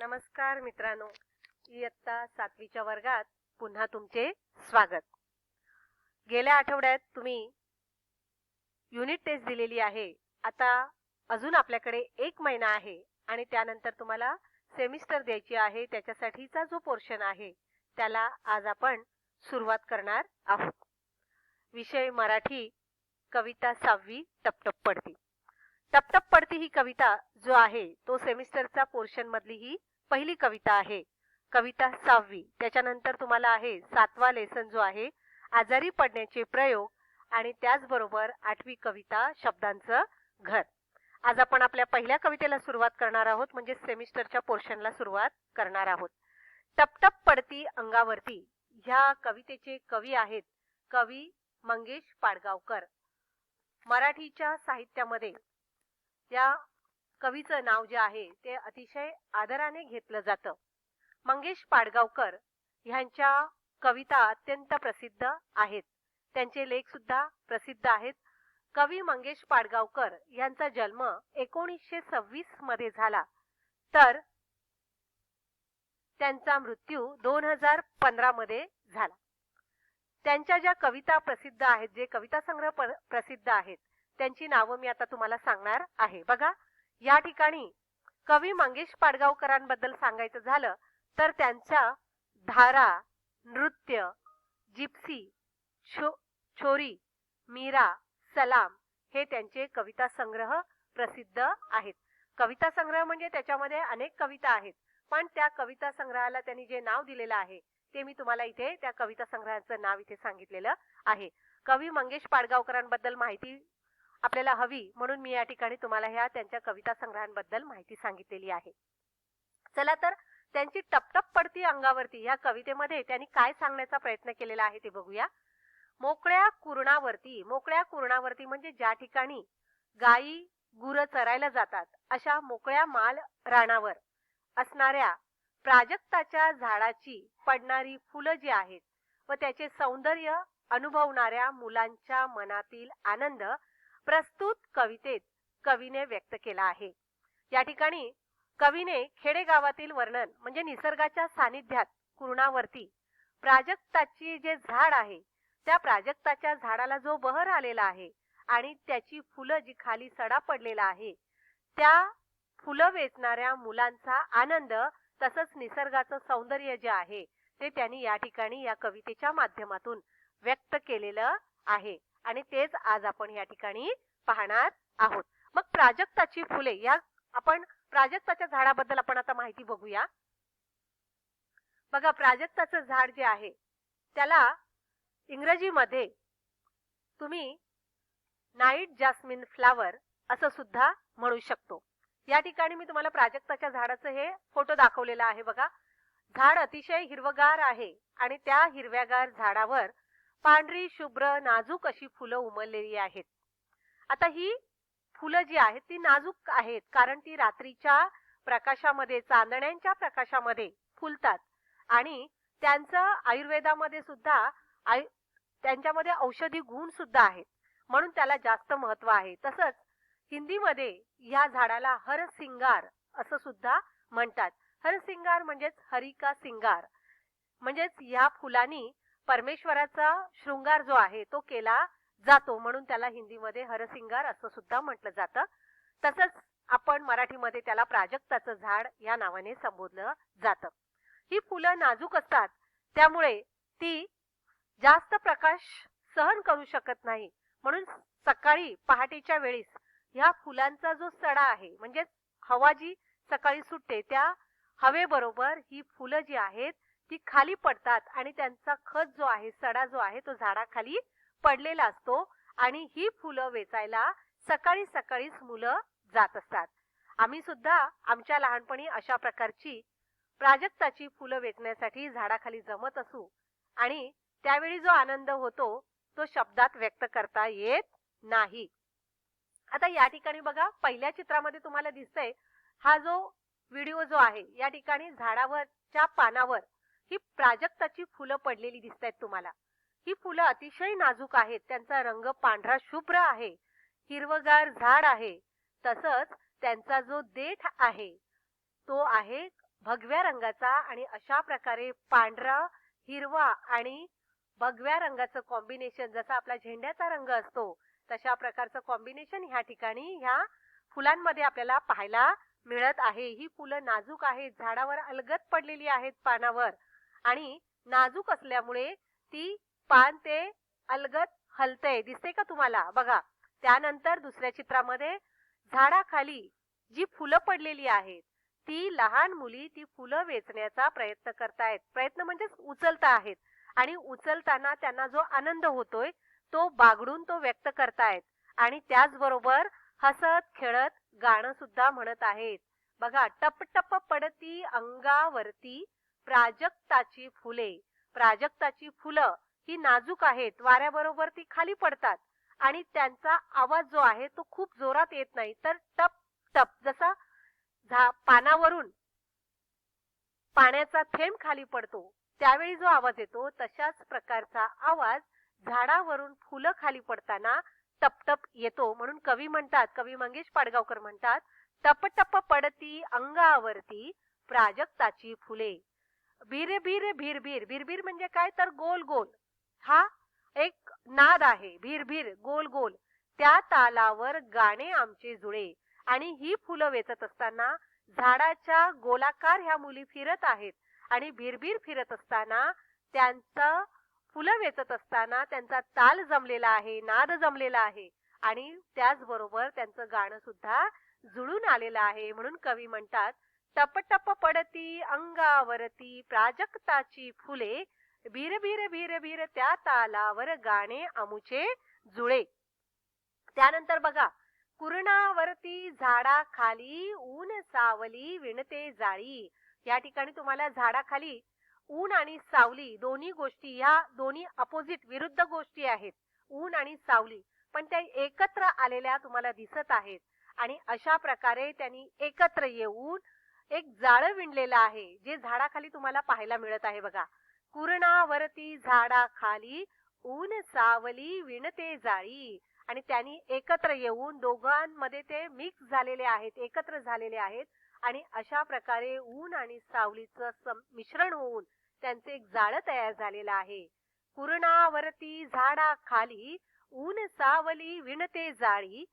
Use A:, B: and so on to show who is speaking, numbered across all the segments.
A: नमस्कार मित्रांनो. इयत्ता सातवीच्या वर्गात पुन्हा तुमचे स्वागत. गेल्या आठवड्यात तुम्ही युनिट टेस्ट दिलेली आहे. आता अजून आपल्याकडे एक महिना आहे आणि त्यानंतर तुम्हाला सेमिस्टर द्यायची आहे. त्याच्यासाठीचा जो पोर्शन आहे त्याला आज आपण सुरुवात करणार आहोत. विषय मराठी कविता सहावी टपटप पडती. टपटप पडती ही कविता जो आहे तो सेमिस्टरचा पोर्शन मधली ही पहिली कविता आहे. कविता सहावी. त्याच्यानंतर तुम्हाला आहे सातवा लेसन जो आहे आजारी पडण्याचे प्रयोग आणि त्याचबरोबर आठवी कविता शब्दांचं घर. आज आपण आपल्या पहिल्या कवितेला सुरुवात करणार आहोत म्हणजे सेमिस्टरच्या पोर्शनला सुरुवात करणार आहोत. टपटप पडती अंगावरती. ह्या कवितेचे कवी आहेत कवी मंगेश पाडगावकर. मराठीच्या साहित्यामध्ये या कवीचं नाव जे आहे ते अतिशय आदराने घेतलं जातं. मंगेश पाडगावकर ह्यांच्या कविता अत्यंत प्रसिद्ध आहेत. त्यांचे लेख सुद्धा प्रसिद्ध आहेत. कवी मंगेश पाडगावकर यांचा जन्म एकोणीसशे सव्वीसमध्ये झाला. तर त्यांचा मृत्यू दोन हजार पंधरा मध्ये झाला. त्यांच्या ज्या कविता प्रसिद्ध आहेत जे कविता संग्रह प्रसिद्ध आहेत त्यांची नावं मी आता तुम्हाला सांगणार आहे. बघा या ठिकाणी कवी मंगेश पाडगावकरांबद्दल सांगायचं झालं तर त्यांच्या धारा नृत्य जिप्सी छो छोरी मीरा सलाम हे त्यांचे कविता संग्रह प्रसिद्ध आहेत. कविता संग्रह म्हणजे त्याच्यामध्ये अनेक कविता आहेत पण त्या कविता संग्रहाला त्यांनी जे नाव दिलेलं आहे ते मी तुम्हाला इथे त्या कविता संग्रहाचं नाव इथे सांगितलेलं आहे. कवी मंगेश पाडगावकरांबद्दल माहिती आपल्याला हवी म्हणून मी या ठिकाणी तुम्हाला ह्या त्यांच्या कविता संग्रहांबद्दल माहिती सांगितलेली आहे. चला तर त्यांची टपटप पडती अंगावरती या कवितेमध्ये त्यांनी काय सांगण्याचा प्रयत्न केलेला आहे ते बघूया. मोकळ्या कुरणावरती मोकळ्या कुरणावरती म्हणजे ज्या ठिकाणी गायी गुरं चरायला जातात अशा मोकळ्या माल रानावर असणाऱ्या प्राजक्ताच्या झाडाची पडणारी फुलं जी आहेत व त्याचे सौंदर्य अनुभवणाऱ्या मुलांच्या मनातील आनंद प्रस्तुत कवितेत कवीने व्यक्त केला आहे. या ठिकाणी कवीने खेडेगावातील वर्णन म्हणजे निसर्गाच्या सानिध्यात कुरणावरती प्राजक्ताची जे झाड आहे त्या प्राजक्ताच्या झाडाला जो बहर आलेला आहे आणि त्याची फुलं जी खाली सडा पडलेला आहे त्या फुलं वेचणाऱ्या मुलांचा आनंद तसंच निसर्गाचं सौंदर्य जे आहे ते त्यांनी या ठिकाणी या कवितेच्या माध्यमातून व्यक्त केलेलं आहे. आणि तेच आज आपण या ठिकाणी पाहणार आहोत. मग प्राजक्ताची फुले या आपण प्राजक्ताच्या झाडाबद्दल आपण आता माहिती बघूया. बघा प्राजक्ताचं झाड जे आहे त्याला इंग्रजीमध्ये तुम्ही नाईट जास्मिन फ्लावर असं सुद्धा म्हणू शकतो. या ठिकाणी मी तुम्हाला प्राजक्ताच्या झाडाचं हे फोटो दाखवलेला आहे बघा. झाड अतिशय हिरवगार आहे आणि त्या हिरव्यागार झाडावर पांढरी शुभ्र नाजूक अशी फुलं उमललेली आहेत. आता ही फुलं जी आहेत ती नाजूक आहेत कारण ती रात्रीच्या प्रकाशामध्ये चांदण्यांच्या प्रकाशामध्ये फुलतात आणि त्यांचं आयुर्वेदामध्ये सुद्धा आयु त्यांच्यामध्ये औषधी गुण सुद्धा आहेत. म्हणून त्याला जास्त महत्त्व आहे. तसंच हिंदीमध्ये या झाडाला हरसिंगार असं सुद्धा म्हणतात. हरसिंगार म्हणजेच हरिका सिंगार. म्हणजेच या फुलांनी परमेश्वराचा शृंगार जो आहे तो केला जातो म्हणून त्याला हिंदीमध्ये हरसिंगार असं सुद्धा म्हटलं जातं. तसंच आपण मराठीमध्ये त्याला प्राजक्ताचं झाड या नावाने संबोधलं जातं. ही फुलं नाजूक असतात त्यामुळे ती जास्त प्रकाश सहन करू शकत नाही. म्हणून सकाळी पहाटेच्या वेळीस ह्या फुलांचा जो सडा आहे म्हणजे हवा जी सकाळी सुटते त्या हवेबरोबर ही फुलं जी आहेत ती खाली पडतात आणि त्यांचा खत जो आहे सडा जो आहे तो झाडाखाली पडलेला असतो आणि ही फुलं वेचायला सकाळी सकाळीच मुलं जात असतात. आम्ही सुद्धा आमच्या लहानपणी अशा प्रकारची प्राजक्ताची फुलं वेचण्यासाठी झाडाखाली जमत असू आणि त्यावेळी जो आनंद होतो तो शब्दात व्यक्त करता येत नाही. आता या ठिकाणी बघा पहिल्या चित्रामध्ये तुम्हाला दिसतंय हा जो व्हिडिओ जो आहे या ठिकाणी झाडावरच्या पानावर ही प्राजक्ताची फुलं पडलेली दिसत आहेत तुम्हाला. ही फुलं अतिशय नाजूक आहेत. त्यांचा रंग पांढरा शुभ्र आहे. हिरवगार झाड आहे. तसंच त्यांचा जो देठ आहे तो आहे भगव्या रंगाचा आणि अशा प्रकारे पांढरा हिरवा आणि भगव्या रंगाचं कॉम्बिनेशन जसा आपला झेंड्याचा रंग असतो तशा प्रकारचं कॉम्बिनेशन ह्या ठिकाणी ह्या फुलांमध्ये आपल्याला पाहायला मिळत आहे. ही फुलं नाजूक आहेत. झाडावर अलगत पडलेली आहेत पानावर. आणि नाजूक असल्यामुळे ती पान ते अलगत हलतय. दिसते का तुम्हाला? बघा त्यानंतर दुसऱ्या चित्रामध्ये झाडाखाली जी फुलं पडलेली आहेत ती लहान मुली ती फुलं वेचण्याचा प्रयत्न करतायत. प्रयत्न म्हणजेच उचलता आहेत. आणि उचलताना त्यांना जो आनंद होतोय तो बागडून तो व्यक्त करतायत. आणि त्याचबरोबर हसत खेळत गाणं सुद्धा म्हणत आहेत. बघा टप टप पडती अंगावरती प्राजक्ताची फुले. प्राजक्ताची फुलं ही नाजूक आहेत वाऱ्याबरोबर ती खाली पडतात आणि त्यांचा आवाज जो आहे तो खूप जोरात येत नाही. तर टप टप जसा झा पानावरून पाण्याचा थेंब खाली पडतो त्यावेळी जो आवाज येतो तशाच प्रकारचा आवाज झाडावरून फुलं खाली पडताना टपटप येतो. म्हणून कवी म्हणतात कवी मंगेश पाडगावकर म्हणतात टप टप पडती अंगावरती प्राजक्ताची फुले. बीर बीर भिर भिर. भिर भिर म्हणजे काय? तर गोल गोल. हा एक नाद आहे. भिर भिर गोल गोल. त्या तालावर गाणे आमचे जुळे. आणि ही फुलं वेचत असताना झाडाच्या गोलाकार ह्या मुली फिरत आहेत. आणि भिरभीर फिरत असताना त्यांचं फुलं वेचत असताना त्यांचा ताल जमलेला आहे नाद जमलेला आहे. आणि त्याचबरोबर त्यांचं गाणं सुद्धा जुळून आलेलं आहे. म्हणून कवी म्हणतात टपटप पडती अंगावरती प्राजक्ताची फुले भीर भीर भीर भीर त्या तालावर गाणे अमुचे जुळे. त्यानंतर बघा कुरणावरती झाडा खाली ऊन सावली विणते जाळी. या ठिकाणी तुम्हाला झाडाखाली ऊन आणि सावली दोन्ही गोष्टी या दोन्ही अपोजिट विरुद्ध गोष्टी आहेत. ऊन आणि सावली. पण त्या एकत्र आलेल्या तुम्हाला दिसत आहेत. आणि अशा प्रकारे त्यांनी एकत्र येऊन एक जाळं विणलेलं आहे जे झाडाखाली तुम्हाला पाहायला मिळत आहे बघा. कुरणावरती झाडाखाली ऊन सावली विणते जाळी. आणि त्यांनी एकत्र येऊन दोघांमध्ये ते मिक्स झालेले आहेत एकत्र झालेले आहेत. आणि अशा प्रकारे ऊन आणि सावलीचं मिश्रण होऊन त्यांचे एक जाळं तयार झालेलं आहे. कुरणावरती झाडाखाली ऊन सावली विणते जाळी.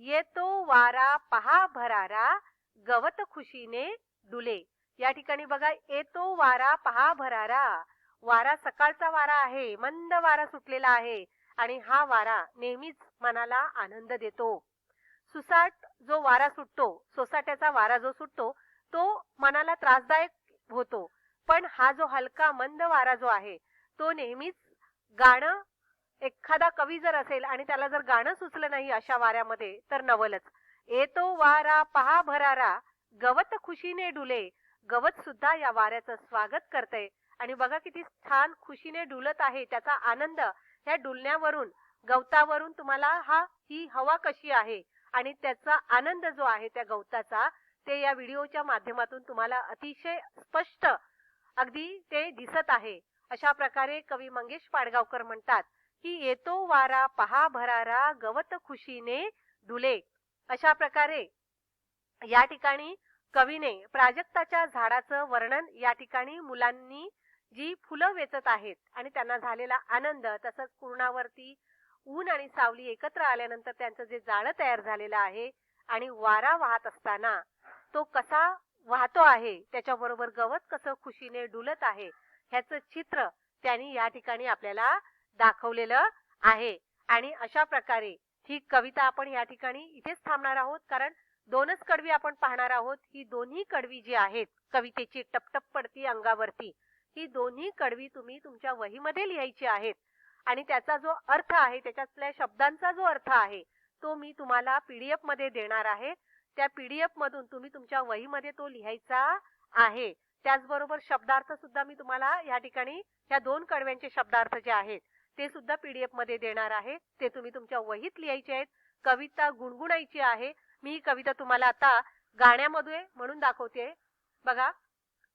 A: येतो वारा पहा भरारा. गवत खुशीने डुले. या ठिकाणी बघा येतो वारा पहा भरारा. वारा सकाळचा वारा आहे मंद वारा सुटलेला आहे आणि हा वारा नेहमीच मनाला आनंद देतो. सुसाट जो वारा सुटतो सोसाट्याचा वारा जो सुटतो तो मनाला त्रासदायक होतो. पण हा जो हलका मंद वारा जो आहे तो नेहमीच गाणं एखादा कवी जर असेल आणि त्याला जर गाणं सुचलं नाही अशा वाऱ्यामध्ये तर नवलच. येतो वारा पहा भरारा. गवत खुशीने डुले. गवत सुद्धा या वाऱ्याचं स्वागत करते. आणि बघा किती छान खुशीने डुलत आहे त्याचा आनंद ह्या डुलण्यावरून गवतावरून तुम्हाला हा ही हवा कशी आहे? आणि त्याचा आनंद जो आहे त्या गवताचा ते या व्हिडिओच्या माध्यमातून तुम्हाला अतिशय स्पष्ट अगदी ते दिसत आहे. अशा प्रकारे कवी मंगेश पाडगावकर म्हणतात की येतो वारा पहा भरारा गवत खुशीने डुले. अशा प्रकारे या ठिकाणी कवीने प्राजक्ताच्या झाडाचं वर्णन या ठिकाणी मुलांनी जी फुलं वेचत आहेत आणि त्यांना झालेला आनंद तसंच पूर्णावरती ऊन आणि सावली एकत्र आल्यानंतर त्यांचं जे जाळं तयार झालेलं आहे आणि वारा वाहत असताना तो कसा वाहतो आहे त्याच्याबरोबर गवत कसं खुशीने डुलत आहे ह्याचं चित्र त्यांनी या ठिकाणी आपल्याला दाखवलेलं आहे. आणि अशा प्रकारे ही कविता आपण या ठिकाणी इथेच थांबणार आहोत. कारण दोनच कडवी आपण पाहणार आहोत. ही दोन्ही कडवी जी आहेत कवितेची टपटप पडती अंगावरती ही दोन्ही कडवी तुम्ही तुमच्या वहीमध्ये लिहायची आहेत. आणि त्याचा जो अर्थ आहे त्याच्यातल्या शब्दांचा जो अर्थ आहे तो मी तुम्हाला पीडीएफमध्ये देणार आहे. त्या पीडीएफ मधून तुम्ही तुमच्या वहीमध्ये तो लिहायचा आहे. त्याचबरोबर शब्दार्थ सुद्धा मी तुम्हाला या ठिकाणी या दोन कडव्यांचे शब्दार्थ जे आहेत ते सुद्धा पीडीएफमध्ये देणार आहे. ते तुम्ही तुमच्या वहीत लिहायचे आहेत. कविता गुणगुणायची आहे. मी ही कविता तुम्हाला आता गाण्यामध्ये म्हणून दाखवते. बघा.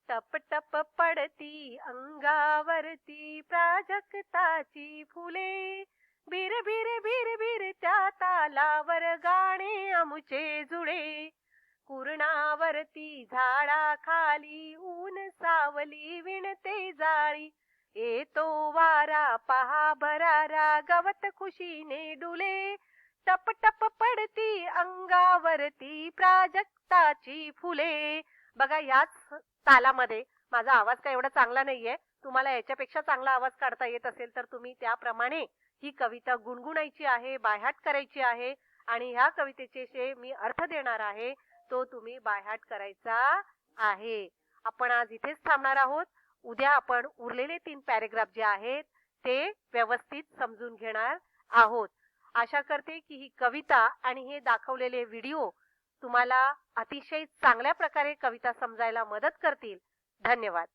A: टप टप पडती अंगावरती प्राजक्ताची फुले. बिर बिर बिर बिर त्या तालावर गाणे आमुचे जुळे. कुरणावरती झाडा खाली ऊन सावली विणते जाळी. येतो वारा पहा भरारा गवत खुशीने डुले. टप टप पडती अंगावरती प्राजक्ताची फुले. बघा याच तालामध्ये माझा आवाज काय एवढा चांगला नाहीये. तुम्हाला याच्यापेक्षा चांगला आवाज काढता येत असेल तर तुम्ही त्याप्रमाणे ही कविता गुणगुणायची आहे बायहाट करायची आहे. आणि ह्या कवितेचे जे मी अर्थ देणार आहे तो तुम्ही बायहाट करायचा आहे. आपण आज इथेच थांबणार आहोत. उद्या आपण उरलेले तीन पॅरेग्राफ जे आहेत ते व्यवस्थित समजून घेणार आहोत. आशा करते की ही कविता आणि हे दाखवलेले व्हिडिओ तुम्हाला अतिशय चांगल्या प्रकारे कविता समजायला मदत करतील. धन्यवाद.